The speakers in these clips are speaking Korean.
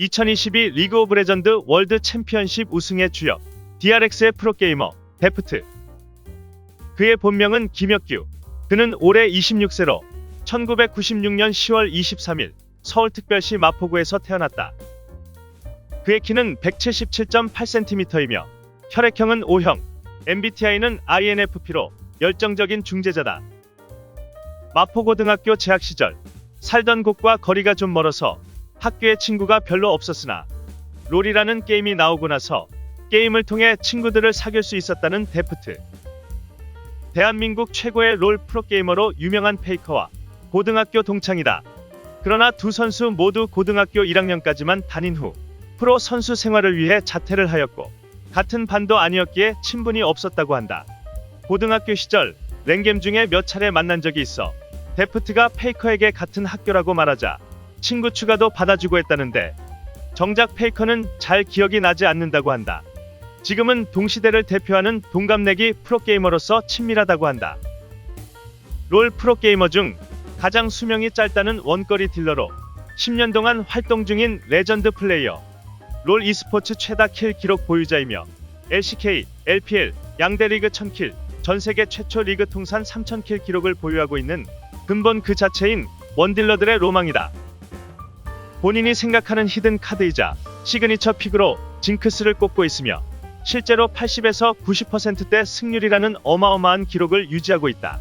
2022 리그 오브 레전드 월드 챔피언십 우승의 주역 DRX의 프로게이머 데프트 그의 본명은 김혁규 그는 올해 26세로 1996년 10월 23일 서울특별시 마포구에서 태어났다. 그의 키는 177.8cm이며 혈액형은 O형, MBTI는 INFP로 열정적인 중재자다. 마포고등학교 재학 시절 살던 곳과 거리가 좀 멀어서 학교에 친구가 별로 없었으나 롤이라는 게임이 나오고 나서 게임을 통해 친구들을 사귈 수 있었다는 데프트. 대한민국 최고의 롤 프로게이머로 유명한 페이커와 고등학교 동창이다. 그러나 두 선수 모두 고등학교 1학년까지만 다닌 후 프로 선수 생활을 위해 자퇴를 하였고 같은 반도 아니었기에 친분이 없었다고 한다. 고등학교 시절 랭겜 중에 몇 차례 만난 적이 있어 데프트가 페이커에게 같은 학교라고 말하자 친구 추가도 받아주고 했다는데 정작 페이커는 잘 기억이 나지 않는다고 한다. 지금은 동시대를 대표하는 동갑내기 프로게이머로서 친밀하다고 한다. 롤 프로게이머 중 가장 수명이 짧다는 원거리 딜러로 10년 동안 활동 중인 레전드 플레이어. 롤 e스포츠 최다 킬 기록 보유자이며 LCK, LPL, 양대 리그 1000킬, 전 세계 최초 리그 통산 3000킬 기록을 보유하고 있는 근본 그 자체인 원딜러들의 로망이다. 본인이 생각하는 히든 카드이자 시그니처 픽으로 징크스를 꼽고 있으며 실제로 80에서 90%대 승률이라는 어마어마한 기록을 유지하고 있다.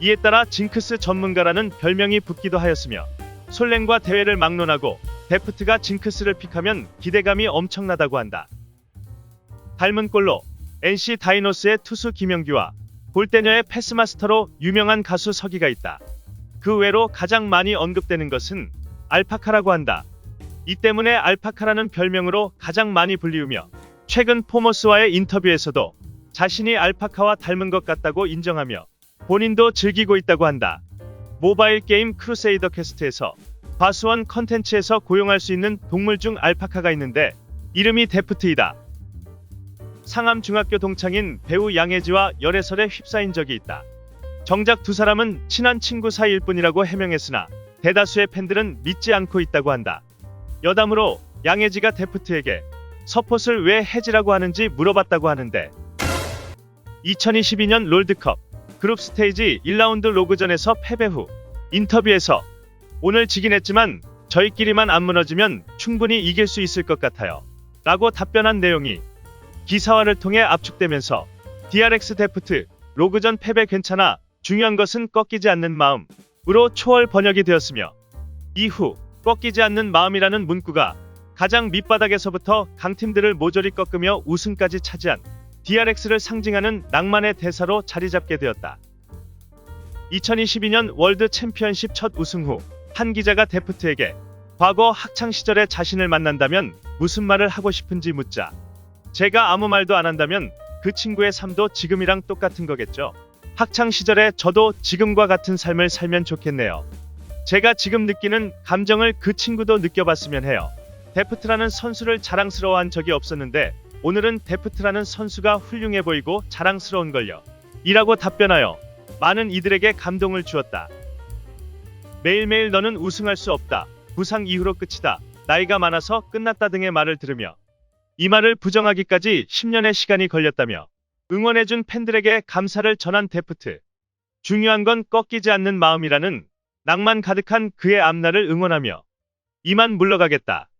이에 따라 징크스 전문가라는 별명이 붙기도 하였으며 솔랭과 대회를 막론하고 데프트가 징크스를 픽하면 기대감이 엄청나다고 한다. 닮은 꼴로 NC 다이노스의 투수 김영규와 골대녀의 패스마스터로 유명한 가수 서기가 있다. 그 외로 가장 많이 언급되는 것은 알파카라고 한다. 이 때문에 알파카라는 별명으로 가장 많이 불리우며 최근 포머스와의 인터뷰에서도 자신이 알파카와 닮은 것 같다고 인정하며 본인도 즐기고 있다고 한다. 모바일 게임 크루세이더 퀘스트에서 바수원 컨텐츠에서 고용할 수 있는 동물 중 알파카가 있는데 이름이 데프트이다. 상암 중학교 동창인 배우 양혜지와 열애설에 휩싸인 적이 있다. 정작 두 사람은 친한 친구 사이일 뿐이라고 해명했으나 대다수의 팬들은 믿지 않고 있다고 한다. 여담으로 양혜지가 데프트에게 서폿을 왜 해지라고 하는지 물어봤다고 하는데 2022년 롤드컵 그룹 스테이지 1라운드 로그전에서 패배 후 인터뷰에서 오늘 지긴 했지만 저희끼리만 안 무너지면 충분히 이길 수 있을 것 같아요. 라고 답변한 내용이 기사화를 통해 압축되면서 DRX 데프트 로그전 패배 괜찮아 중요한 것은 꺾이지 않는 마음 으로 초월 번역이 되었으며 이후 꺾이지 않는 마음이라는 문구가 가장 밑바닥에서부터 강팀들을 모조리 꺾으며 우승까지 차지한 DRX를 상징하는 낭만의 대사로 자리 잡게 되었다. 2022년 월드 챔피언십 첫 우승 후 한 기자가 데프트에게 과거 학창 시절에 자신을 만난다면 무슨 말을 하고 싶은지 묻자 제가 아무 말도 안 한다면 그 친구의 삶도 지금이랑 똑같은 거겠죠. 학창 시절에 저도 지금과 같은 삶을 살면 좋겠네요. 제가 지금 느끼는 감정을 그 친구도 느껴봤으면 해요. 데프트라는 선수를 자랑스러워한 적이 없었는데 오늘은 데프트라는 선수가 훌륭해 보이고 자랑스러운걸요. 이라고 답변하여 많은 이들에게 감동을 주었다. 매일매일 너는 우승할 수 없다. 부상 이후로 끝이다. 나이가 많아서 끝났다 등의 말을 들으며 이 말을 부정하기까지 10년의 시간이 걸렸다며 응원해준 팬들에게 감사를 전한 데프트. 중요한 건 꺾이지 않는 마음이라는 낭만 가득한 그의 앞날을 응원하며 이만 물러가겠다.